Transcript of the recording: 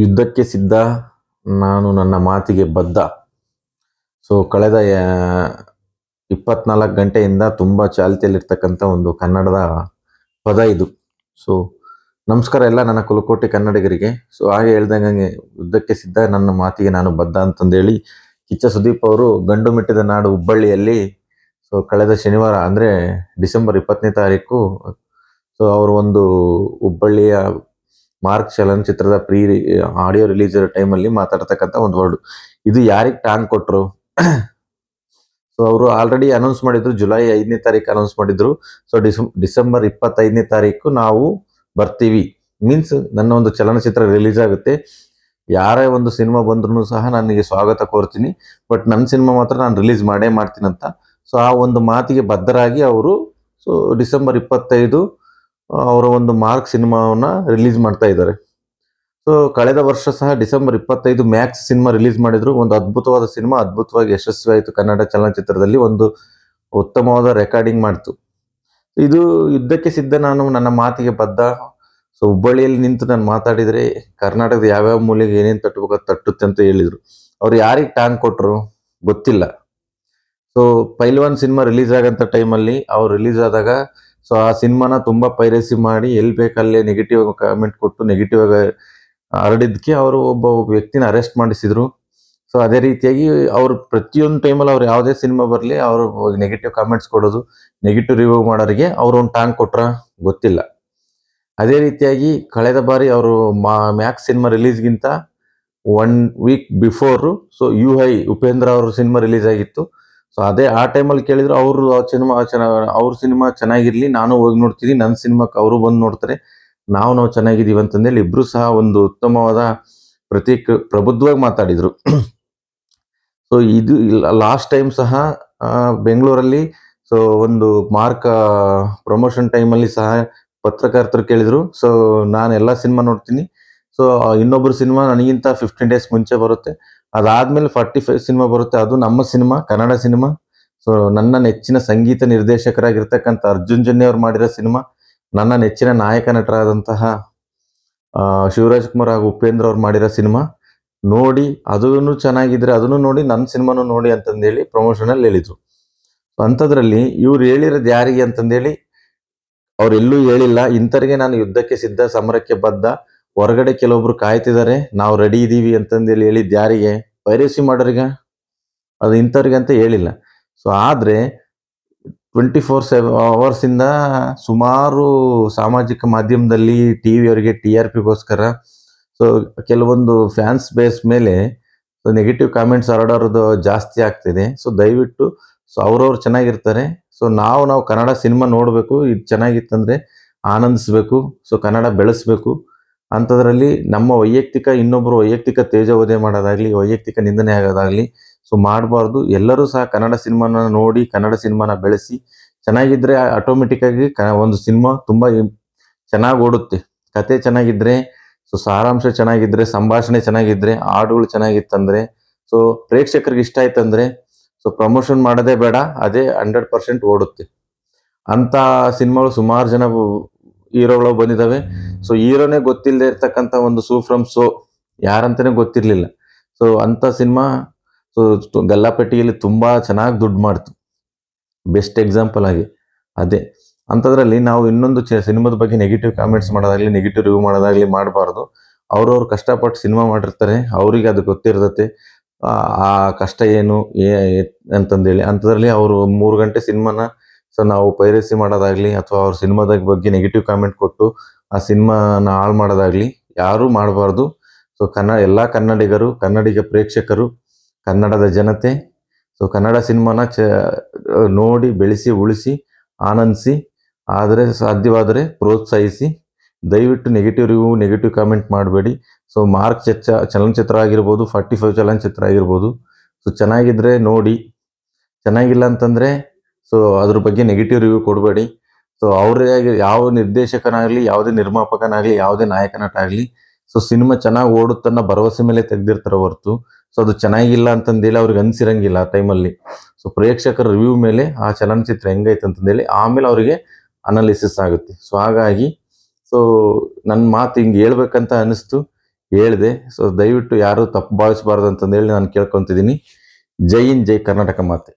ಯುದ್ಧಕ್ಕೆ ಸಿದ್ಧ, ನಾನು ನನ್ನ ಮಾತಿಗೆ ಬದ್ಧ. ಸೊ ಕಳೆದ ಇಪ್ಪತ್ನಾಲ್ಕು ಗಂಟೆಯಿಂದ ತುಂಬ ಚಾಲ್ತಿಯಲ್ಲಿರ್ತಕ್ಕಂಥ ಒಂದು ಕನ್ನಡದ ಪದ ಇದು. ಸೊ ನಮಸ್ಕಾರ ಎಲ್ಲ ನನ್ನ ಕುಲಕೋಟೆ ಕನ್ನಡಿಗರಿಗೆ. ಸೊ ಹಾಗೆ ಹೇಳ್ದಂಗೆ ಯುದ್ಧಕ್ಕೆ ಸಿದ್ಧ, ನನ್ನ ಮಾತಿಗೆ ನಾನು ಬದ್ಧ ಅಂತಂದೇಳಿ ಕಿಚ್ಚ ಸುದೀಪ್ ಅವರು ಗಂಡು ಮೆಟ್ಟಿದ ನಾಡು ಹುಬ್ಬಳ್ಳಿಯಲ್ಲಿ ಸೊ ಕಳೆದ ಶನಿವಾರ, ಅಂದರೆ ಡಿಸೆಂಬರ್ ಇಪ್ಪತ್ತನೇ ತಾರೀಕು ಸೊ ಅವರು ಒಂದು ಹುಬ್ಬಳ್ಳಿಯ ಮಾರ್ಕ್ ಚಲನಚಿತ್ರದ ಪ್ರೀ ಆಡಿಯೋ ರಿಲೀಸ್ ಟೈಮಲ್ಲಿ ಮಾತಾಡ್ತಕ್ಕಂಥ ಒಂದು ವರ್ಡ್. ಇದು ಯಾರಿಗೆ ಟಾಂಗ್ ಕೊಟ್ಟರು ಸೊ ಅವರು ಆಲ್ರೆಡಿ ಅನೌನ್ಸ್ ಮಾಡಿದ್ರು ಜುಲೈ ಐದನೇ ತಾರೀಕು ಅನೌನ್ಸ್ ಮಾಡಿದ್ರು. ಸೊ ಡಿಸೆಂ ಡಿಸೆಂಬರ್ ಇಪ್ಪತ್ತೈದನೇ ತಾರೀಕು ನಾವು ಬರ್ತೀವಿ. ಮೀನ್ಸ್ ನನ್ನ ಒಂದು ಚಲನಚಿತ್ರ ರಿಲೀಸ್ ಆಗುತ್ತೆ. ಯಾರೇ ಒಂದು ಸಿನಿಮಾ ಬಂದ್ರೂ ಸಹ ನನಗೆ ಸ್ವಾಗತ ಕೋರ್ತೀನಿ. ಬಟ್ ನನ್ನ ಸಿನಿಮಾ ಮಾತ್ರ ನಾನು ರಿಲೀಸ್ ಮಾಡೇ ಮಾಡ್ತೀನಂತ. ಸೊ ಆ ಒಂದು ಮಾತಿಗೆ ಬದ್ಧರಾಗಿ ಅವರು ಸೊ ಡಿಸೆಂಬರ್ ಇಪ್ಪತ್ತೈದು ಅವರ ಒಂದು ಮಾರ್ಕ್ ಸಿನಿಮಾವನ್ನು ರಿಲೀಸ್ ಮಾಡ್ತಾ ಇದ್ದಾರೆ. ಸೊ ಕಳೆದ ವರ್ಷ ಸಹ ಡಿಸೆಂಬರ್ ಇಪ್ಪತ್ತೈದು ಮ್ಯಾಕ್ಸ್ ಸಿನಿಮಾ ರಿಲೀಸ್ ಮಾಡಿದ್ರು. ಒಂದು ಅದ್ಭುತವಾದ ಸಿನಿಮಾ, ಅದ್ಭುತವಾಗಿ ಯಶಸ್ವಿ ಆಯಿತು ಕನ್ನಡ ಚಲನಚಿತ್ರದಲ್ಲಿ ಒಂದು ಉತ್ತಮವಾದ ರೆಕಾರ್ಡಿಂಗ್ ಮಾಡ್ತು. ಇದು ಯುದ್ಧಕ್ಕೆ ಸಿದ್ಧ ನಾನು ನನ್ನ ಮಾತಿಗೆ ಬದ್ಧ. ಸೊ ಹುಬ್ಬಳ್ಳಿಯಲ್ಲಿ ನಿಂತು ನಾನು ಮಾತಾಡಿದರೆ ಕರ್ನಾಟಕದ ಯಾವ್ಯಾವ ಮೂಲೆಗೆ ಏನೇನು ತಟ್ಟಬೇಕು ತಟ್ಟುತ್ತೆ ಅಂತ ಹೇಳಿದರು. ಅವ್ರು ಯಾರಿಗೆ ಟಾಂಗ್ ಕೊಟ್ಟರು ಗೊತ್ತಿಲ್ಲ. ಸೊ ಪೈಲ್ವಾನ್ ಸಿನಿಮಾ ರಿಲೀಸ್ ಆಗಂತ ಟೈಮಲ್ಲಿ ಅವ್ರು ರಿಲೀಸ್ ಆದಾಗ ಸೊ ಆ ಸಿನಿಮಾನ ತುಂಬ ಪೈರಸಿ ಮಾಡಿ ಎಲ್ಲಿ ಬೇಕಲ್ಲೇ ನೆಗೆಟಿವ್ ಕಾಮೆಂಟ್ ಕೊಟ್ಟು ನೆಗೆಟಿವ್ ಆಗಿ ಹರಡಿದ್ದಕ್ಕೆ ಅವರು ಒಬ್ಬ ವ್ಯಕ್ತಿನ ಅರೆಸ್ಟ್ ಮಾಡಿಸಿದ್ರು. ಸೊ ಅದೇ ರೀತಿಯಾಗಿ ಅವರು ಪ್ರತಿಯೊಂದು ಟೈಮಲ್ಲಿ ಅವ್ರು ಯಾವುದೇ ಸಿನಿಮಾ ಬರಲಿ ಅವರು ನೆಗೆಟಿವ್ ಕಾಮೆಂಟ್ಸ್ ಕೊಡೋದು ನೆಗೆಟಿವ್ ರಿವ್ಯೂ ಮಾಡೋರಿಗೆ ಅವರು ಒಂದು ಟಾಂಗ್ ಕೊಟ್ರ? ಗೊತ್ತಿಲ್ಲ. ಅದೇ ರೀತಿಯಾಗಿ ಕಳೆದ ಬಾರಿ ಅವರು ಮಾ Max cinema ರಿಲೀಸ್ಗಿಂತ one week before so you I Upendra ಅವರು ಸಿನಿಮಾ ರಿಲೀಸ್ ಆಗಿತ್ತು. ಸೊ ಅದೇ ಆ ಟೈಮಲ್ಲಿ ಕೇಳಿದ್ರು ಅವರು ಸಿನಿಮಾ ಚೆನ್ನಾಗಿ ಅವ್ರ ಸಿನಿಮಾ ಚೆನ್ನಾಗಿರ್ಲಿ, ನಾನು ಹೋಗಿ ನೋಡ್ತೀನಿ ನನ್ನ ಸಿನಿಮಾಕ್ಕೆ ಅವರು ಬಂದು ನೋಡ್ತಾರೆ. ನಾವು ನಾವು ಚೆನ್ನಾಗಿದ್ದೀವಿ ಅಂತಂದೇಳಿ ಇಬ್ರು ಸಹ ಒಂದು ಉತ್ತಮವಾದ ಪ್ರತೀಕ, ಪ್ರಬುದ್ಧವಾಗಿ ಮಾತಾಡಿದ್ರು. ಸೊ ಇದು ಲಾಸ್ಟ್ ಟೈಮ್ ಸಹ ಬೆಂಗಳೂರಲ್ಲಿ ಸೊ ಒಂದು ಮಾರ್ಕ್ ಪ್ರಮೋಷನ್ ಟೈಮಲ್ಲಿ ಸಹ ಪತ್ರಕರ್ತರು ಕೇಳಿದ್ರು. ಸೊ ನಾನು ಎಲ್ಲ ಸಿನಿಮಾ ನೋಡ್ತೀನಿ. ಸೊ ಇನ್ನೊಬ್ರು ಸಿನಿಮಾ ನನಗಿಂತ ಫಿಫ್ಟೀನ್ ಡೇಸ್ ಮುಂಚೆ ಬರುತ್ತೆ. ಅದಾದ್ಮೇಲೆ ಫಾರ್ಟಿ ಫೈವ್ ಸಿನಿಮಾ ಬರುತ್ತೆ. ಅದು ನಮ್ಮ ಸಿನಿಮಾ, ಕನ್ನಡ ಸಿನಿಮಾ. ಸೊ ನನ್ನ ನೆಚ್ಚಿನ ಸಂಗೀತ ನಿರ್ದೇಶಕರಾಗಿರ್ತಕ್ಕಂಥ ಅರ್ಜುನ್ ಜನ್ಯ ಅವ್ರು ಮಾಡಿರೋ ಸಿನಿಮಾ, ನನ್ನ ನೆಚ್ಚಿನ ನಾಯಕ ನಟರಾದಂತಹ ಶಿವರಾಜ್ ಕುಮಾರ್ ಹಾಗೂ ಉಪೇಂದ್ರ ಅವ್ರು ಮಾಡಿರೋ ಸಿನಿಮಾ. ನೋಡಿ ಅದೂ ಚೆನ್ನಾಗಿದ್ರೆ ಅದನ್ನು ನೋಡಿ ನನ್ನ ಸಿನಿಮಾನು ನೋಡಿ ಅಂತಂದೇಳಿ ಪ್ರಮೋಷನಲ್ಲಿ ಹೇಳಿದ್ರು. ಅಂಥದ್ರಲ್ಲಿ ಇವ್ರು ಹೇಳಿರೋದು ಯಾರಿಗೆ ಅಂತಂದೇಳಿ ಅವರೆಲ್ಲೂ ಹೇಳಿಲ್ಲ. ಇಂಥವ್ರಿಗೆ ನಾನು ಯುದ್ಧಕ್ಕೆ ಸಿದ್ಧ, ಸಮರಕ್ಕೆ ಬದ್ಧ. ಹೊರಗಡೆ ಕೆಲವೊಬ್ರು ಕಾಯ್ತಿದ್ದಾರೆ ನಾವು ರೆಡಿ ಇದ್ದೀವಿ ಅಂತಂದೇಳಿ ಹೇಳಿದ್ದು ಯಾರಿಗೆ? ಪೈರಸಿ ಮಾಡೋರಿಗೆ? ಅದು ಇಂಥವ್ರಿಗೆ ಅಂತ ಹೇಳಿಲ್ಲ. ಸೊ ಆದರೆ ಟ್ವೆಂಟಿ ಫೋರ್ ಸೆವೆ ಅವರ್ಸಿಂದ ಸುಮಾರು ಸಾಮಾಜಿಕ ಮಾಧ್ಯಮದಲ್ಲಿ ಟಿ ವಿಯವರಿಗೆ ಟಿ ಆರ್ ಪಿಗೋಸ್ಕರ ಸೊ ಕೆಲವೊಂದು ಫ್ಯಾನ್ಸ್ ಬೇಸ್ ಮೇಲೆ ನೆಗೆಟಿವ್ ಕಾಮೆಂಟ್ಸ್ ಹರಡೋದು ಜಾಸ್ತಿ ಆಗ್ತಿದೆ. ಸೊ ದಯವಿಟ್ಟು ಸೊ ಅವ್ರವ್ರು ಚೆನ್ನಾಗಿರ್ತಾರೆ. ಸೊ ನಾವು ನಾವು ಕನ್ನಡ ಸಿನಿಮಾ ನೋಡಬೇಕು, ಇದು ಚೆನ್ನಾಗಿತ್ತಂದರೆ ಆನಂದಿಸ್ಬೇಕು. ಸೊ ಕನ್ನಡ ಬೆಳೆಸ್ಬೇಕು. ಅಂಥದ್ರಲ್ಲಿ ನಮ್ಮ ವೈಯಕ್ತಿಕ, ಇನ್ನೊಬ್ಬರು ವೈಯಕ್ತಿಕ ತೇಜೋವಧೆ ಮಾಡೋದಾಗಲಿ, ವೈಯಕ್ತಿಕ ನಿಂದನೆ ಆಗೋದಾಗಲಿ, ಸೊ ಮಾಡಬಾರ್ದು. ಎಲ್ಲರೂ ಸಹ ಕನ್ನಡ ಸಿನಿಮಾನ ನೋಡಿ, ಕನ್ನಡ ಸಿನಿಮಾನ ಬೆಳೆಸಿ ಚೆನ್ನಾಗಿದ್ದರೆ ಆಟೋಮೆಟಿಕ್ಕಾಗಿ ಕ, ಒಂದು ಸಿನಿಮಾ ತುಂಬ ಚೆನ್ನಾಗಿ ಓಡುತ್ತೆ. ಕತೆ ಚೆನ್ನಾಗಿದ್ದರೆ ಸೊ ಸಾರಾಂಶ ಚೆನ್ನಾಗಿದ್ದರೆ ಸಂಭಾಷಣೆ ಚೆನ್ನಾಗಿದ್ದರೆ ಹಾಡುಗಳು ಚೆನ್ನಾಗಿತ್ತಂದರೆ, ಸೊ ಪ್ರೇಕ್ಷಕರಿಗೆ ಇಷ್ಟ ಆಯ್ತಂದ್ರೆ, ಸೊ ಪ್ರಮೋಷನ್ ಮಾಡೋದೇ ಬೇಡ, ಅದೇ ಹಂಡ್ರೆಡ್ ಪರ್ಸೆಂಟ್ ಓಡುತ್ತೆ. ಅಂಥ ಸಿನಿಮಾಗಳು ಸುಮಾರು ಜನ ಹೀರೋಗಳು ಬಂದಿದ್ದಾವೆ ಸೊ ಹೀರೋನೇ ಗೊತ್ತಿಲ್ಲದೆ ಇರ್ತಕ್ಕಂಥ ಒಂದು ಸೂ ಫ್ರಮ್ ಸೋ ಯಾರಂತಾನೆ ಗೊತ್ತಿರಲಿಲ್ಲ. ಸೊ ಅಂತ ಸಿನಿಮಾ ಸೊ ಗಲ್ಲಾಪೆಟ್ಟಿಗೆಯಲ್ಲಿ ತುಂಬಾ ಚೆನ್ನಾಗಿ ದುಡ್ಡು ಮಾಡ್ತು. ಬೆಸ್ಟ್ ಎಕ್ಸಾಂಪಲ್ ಆಗಿ. ಅದೇ. ಅಂಥದ್ರಲ್ಲಿ ನಾವು ಇನ್ನೊಂದು ಸಿನಿಮಾದ ಬಗ್ಗೆ ನೆಗೆಟಿವ್ ಕಾಮೆಂಟ್ಸ್ ಮಾಡೋದಾಗ್ಲಿ ನೆಗೆಟಿವ್ ರಿವ್ಯೂ ಮಾಡೋದಾಗ್ಲಿ ಮಾಡಬಾರ್ದು. ಅವ್ರವ್ರು ಕಷ್ಟಪಟ್ಟು ಸಿನಿಮಾ ಮಾಡಿರ್ತಾರೆ. ಅವರಿಗೆ ಅದು ಗೊತ್ತಿರ್ತತೆ. ಆ ಕಷ್ಟ ಏನು ಅಂತಂದೇಳಿ. ಅಂಥದ್ರಲ್ಲಿ ಅವರು ಮೂರು ಗಂಟೆ ಸಿನಿಮಾನ ಸೊ ನಾವು ಪೈರಸಿ ಮಾಡೋದಾಗ್ಲಿ ಅಥವಾ ಅವ್ರ ಸಿನಿಮಾದ ಬಗ್ಗೆ ನೆಗೆಟಿವ್ ಕಾಮೆಂಟ್ ಕೊಟ್ಟು ಆ ಸಿನಿಮಾನ ಹಾಳು ಮಾಡೋದಾಗ್ಲಿ ಯಾರೂ ಮಾಡಬಾರ್ದು. ಸೊ ಕನ್ನಡ ಎಲ್ಲ ಕನ್ನಡಿಗರು, ಕನ್ನಡಿಗ ಪ್ರೇಕ್ಷಕರು, ಕನ್ನಡದ ಜನತೆ ಸೊ ಕನ್ನಡ ಸಿನಿಮಾನ ಚ, ನೋಡಿ, ಬೆಳೆಸಿ, ಉಳಿಸಿ, ಆನಂದಿಸಿ, ಆದರೆ ಸಾಧ್ಯವಾದರೆ ಪ್ರೋತ್ಸಾಹಿಸಿ. ದಯವಿಟ್ಟು ನೆಗೆಟಿವ್ ರಿವ್ಯೂ ನೆಗೆಟಿವ್ ಕಾಮೆಂಟ್ ಮಾಡಬೇಡಿ. ಸೊ ಮಾರ್ಕ್ ಚರ್ಚ, ಚಲನಚಿತ್ರ ಆಗಿರ್ಬೋದು ಫಾರ್ಟಿ ಫೈವ್ ಚಲನಚಿತ್ರ ಆಗಿರ್ಬೋದು. ಸೊ ಚೆನ್ನಾಗಿದ್ರೆ ನೋಡಿ. ಚೆನ್ನಾಗಿಲ್ಲ ಅಂತಂದರೆ ಸೊ ಅದ್ರ ಬಗ್ಗೆ ನೆಗೆಟಿವ್ ರಿವ್ಯೂ ಕೊಡಬೇಡಿ. ಸೊ ಅವರೇ ಯಾವ ನಿರ್ದೇಶಕನಾಗಲಿ, ಯಾವುದೇ ನಿರ್ಮಾಪಕನಾಗಲಿ, ಯಾವುದೇ ನಾಯಕ ನಟ ಆಗಲಿ ಸೊ ಸಿನಿಮಾ ಚೆನ್ನಾಗಿ ಓಡುತ್ತನ್ನ ಭರವಸೆ ಮೇಲೆ ತೆಗೆದಿರ್ತಾರೆ ಹೊರತು. ಸೊ ಅದು ಚೆನ್ನಾಗಿಲ್ಲ ಅಂತಂದೇಳಿ ಅವ್ರಿಗೆ ಅನ್ಸಿರಂಗಿಲ್ಲ ಆ ಟೈಮಲ್ಲಿ ಸೊ ಪ್ರೇಕ್ಷಕರ ರಿವ್ಯೂ ಮೇಲೆ ಆ ಚಲನಚಿತ್ರ ಹೆಂಗೈತೆ ಅಂತಂದೇಳಿ ಆಮೇಲೆ ಅವರಿಗೆ ಅನಾಲಿಸಿಸ್ ಆಗುತ್ತೆ. ಸೊ ಹಾಗಾಗಿ ಸೊ ನನ್ನ ಮಾತು ಹಿಂಗೆ ಹೇಳ್ಬೇಕಂತ ಅನಿಸ್ತು. ಹೇಳಿದೆ. ಸೊ ದಯವಿಟ್ಟು ಯಾರು ತಪ್ಪು ಭಾವಿಸಬಾರ್ದು ಅಂತಂದೇಳಿ ನಾನು ಕೇಳ್ಕೊತಿದ್ದೀನಿ. ಜೈ ಇನ್ ಜೈ ಕರ್ನಾಟಕ ಮಾತೆ.